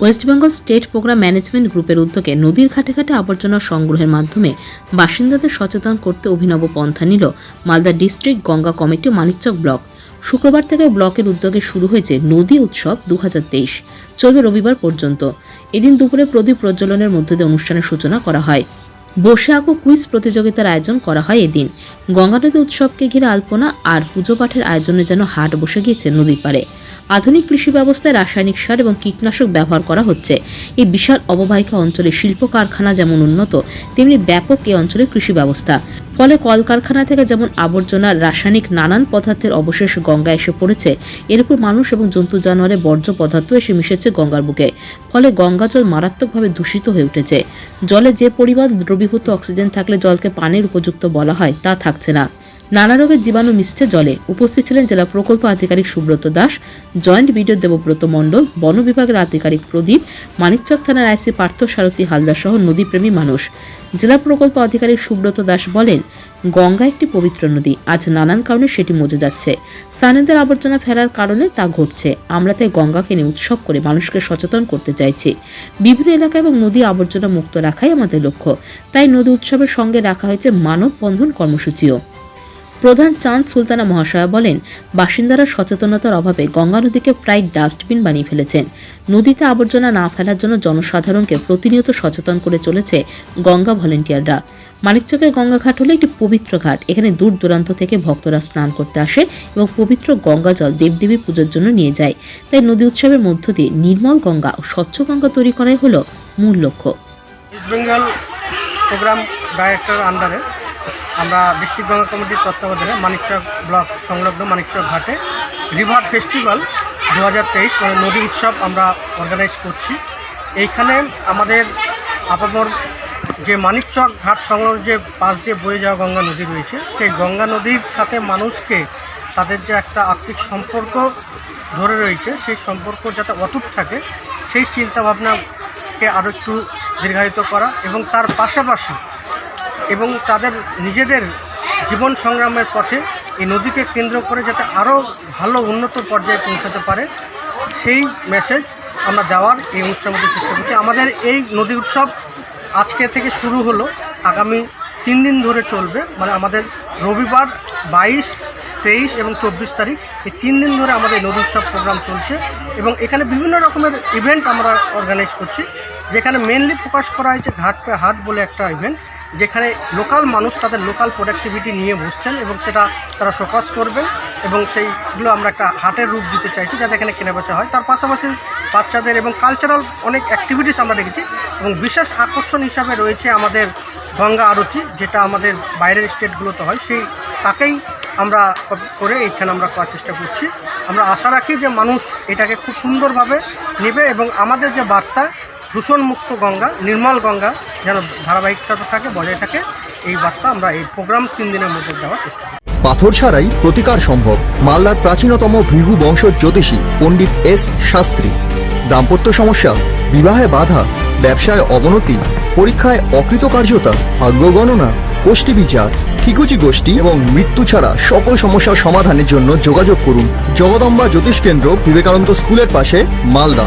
West Bengal state programme management গ্রুপের উদ্যোগে নদীর ঘাটে ঘাটে আবর্জনা সংগ্রহের মাধ্যমে বাসিন্দাদের সচেতন করতে অভিনব পন্থা নিল Malda district Ganga committee Manikchak block. শুক্রবার থেকে ব্লকের উদ্যোগে শুরু হয়েছে নদী উৎসব দু চলবে রবিবার পর্যন্ত। এদিন দুপুরে প্রদীপ প্রজ্বলনের মধ্য দিয়ে অনুষ্ঠানের সূচনা করা হয়। বসে আঁকো কুইজ প্রতিযোগিতার আয়োজন করা হয় এদিন। গঙ্গা নদী উৎসবকে ঘিরে আলপনা আর পুজো পাঠের আয়োজনে যেন হাট বসে গিয়েছে নদীর পাড়ে। আধুনিক কৃষি ব্যবস্থায় রাসায়নিক সার এবং কীটনাশক ব্যবহার করা হচ্ছে। এই বিশাল অববাহিকা অঞ্চলে শিল্প কারখানা যেমন উন্নত, তেমনি ব্যাপক এই অঞ্চলের কৃষি ব্যবস্থা। ফলে কলকারখানা থেকে যেমন আবর্জনা, রাসায়নিক নানান পদার্থের অবশেষ গঙ্গা এসে পড়েছে, এর উপর মানুষ এবং জন্তু জানোয়ারের বর্জ্য পদার্থ এসে মিশেছে গঙ্গার বুকে। ফলে গঙ্গা জল মারাত্মকভাবে দূষিত হয়ে উঠেছে। জলে যে পরিমাণ দ্রবীভূত অক্সিজেন থাকলে জলকে পানির উপযুক্ত বলা হয়, তা থাকছে না। নানা রোগের জীবাণু মিশছে জলে। উপস্থিত ছিলেন জেলা প্রকল্প আধিকারিক সুব্রত দাস, জয়েন্ট বিডিও দেবব্রত মণ্ডল, বন বিভাগের আধিকারিক প্রদীপ, মানিকচক থানার আইসি পার্থ সারথী হালদার সহ নদীপ্রেমী মানুষ। জেলা প্রকল্প আধিকারিক সুব্রত দাস বলেন, গঙ্গা একটি পবিত্র নদী। আজ নানান কারণে সেটি মজে যাচ্ছে। স্থানীয়দের আবর্জনা ফেলার কারণে তা ঘটছে। আমরা তাই গঙ্গাকে নিয়ে উৎসব করে মানুষকে সচেতন করতে চাইছি। বিভিন্ন এলাকা এবং নদী আবর্জনা মুক্ত রাখাই আমাদের লক্ষ্য। তাই নদী উৎসবের সঙ্গে রাখা হয়েছে মানববন্ধন কর্মসূচিও। প্রধান চাঁদ সুলতানা মহাশয়া বলেন, বাসিন্দারা সচেতনতার অভাবে গঙ্গা নদীকে প্রায় ডাস্টবিন বানিয়ে ফেলেছেন। নদীতে আবর্জনা না ফেলার জন্য জনসাধারণকে প্রতিনিয়ত সচেতন করে চলেছে গঙ্গা ভলেন্টিয়াররা। মানিকচকের গঙ্গাঘাট হলো একটি পবিত্র ঘাট। এখানে দূর দূরান্ত থেকে ভক্তরা স্নান করতে আসে এবং পবিত্র গঙ্গা জল দেবদেবী পুজোর জন্য নিয়ে যায়। তাই নদী উৎসবের মধ্য দিয়ে নির্মল গঙ্গা ও স্বচ্ছ গঙ্গা তৈরি করাই হলো মূল লক্ষ্য। ইস্ট বেঙ্গল প্রোগ্রাম ডাইরেক্টর আন্ডারে আমরা ডিস্ট্রিক্ট গঙ্গা কমিটির তত্ত্বাবধানে মানিকচক ব্লক সংলগ্ন মানিকচক ঘাটে রিভার ফেস্টিভ্যাল দু হাজার তেইশ মানে নদী উৎসব আমরা অর্গানাইজ করছি। এইখানে আমাদের আপাতর যে মানিকচক ঘাট সংলগ্ন যে পাশ দিয়ে বয়ে যাওয়া গঙ্গা নদী রয়েছে, সেই গঙ্গা নদীর সাথে মানুষকে তাদের যে একটা আত্মিক সম্পর্ক ধরে রয়েছে, সেই সম্পর্ক যাতে অটুট থাকে, সেই চিন্তাভাবনাকে আরও একটু দীর্ঘায়িত করা এবং তার পাশাপাশি এবং তাদের নিজেদের জীবন সংগ্রামের পথে এই নদীকে কেন্দ্র করে যাতে আরও ভালো উন্নত পর্যায়ে পৌঁছাতে পারে, সেই মেসেজ আমরা দেওয়ার এই অনুষ্ঠানের মধ্যে চেষ্টা করছি। আমাদের এই নদী উৎসব আজকে থেকে শুরু হলো, আগামী তিন দিন ধরে চলবে। মানে আমাদের রবিবার বাইশ, তেইশ এবং চব্বিশ তারিখ এই তিন দিন ধরে আমাদের নদী উৎসব প্রোগ্রাম চলছে এবং এখানে বিভিন্ন রকমের ইভেন্ট আমরা অর্গানাইজ করছি। যেখানে মেনলি ফোকাস করা হয়েছে ঘাট পে হাট বলে একটা ইভেন্ট যেখানে লোকাল মানুষ তাদের লোকাল প্রোডাক্টিভিটি নিয়ে বসছেন এবং সেটা তারা ফোকাস করবেন এবং সেইগুলো আমরা একটা হাটের রূপ দিতে চাইছি যাতে এখানে কেনাবেচা হয়। তার পাশাপাশি বাচ্চাদের এবং কালচারাল অনেক অ্যাক্টিভিটিস আমরা দেখেছি এবং বিশেষ আকর্ষণ হিসাবে রয়েছে আমাদের গঙ্গা আরতি, যেটা আমাদের বাইরের স্টেটগুলোতে হয়। সেই তাকেই আমরা করে এইখানে আমরা করার চেষ্টা করছি। আমরা আশা রাখি যে মানুষ এটাকে খুব সুন্দরভাবে নেবে এবং আমাদের যে বার্তা দূষণমুক্ত গঙ্গা, নির্মল গঙ্গা যেন ধারাবাহিকতা থাকে, বজায় থাকে, এই বার্তা আমরা এই প্রোগ্রাম তিন দিনের মধ্যে দেওয়ার চেষ্টা করি পাথর ছাড়াই প্রতিকার সম্ভব। মালদার প্রাচীনতম ভৃহু বংশ জ্যোতিষী পণ্ডিত এস শাস্ত্রী। দাম্পত্য সমস্যা, বিবাহে বাধা, ব্যবসায় অবনতি, পরীক্ষায় অকৃতকার্যতা, ভাগ্য গণনা, গোষ্ঠী বিচার, ঠিকুচি গোষ্ঠী এবং মৃত্যু ছাড়া সকল সমস্যার সমাধানের জন্য যোগাযোগ করুন জগদম্বা জ্যোতিষ কেন্দ্র বিবেকানন্দ স্কুলের পাশে, Malda.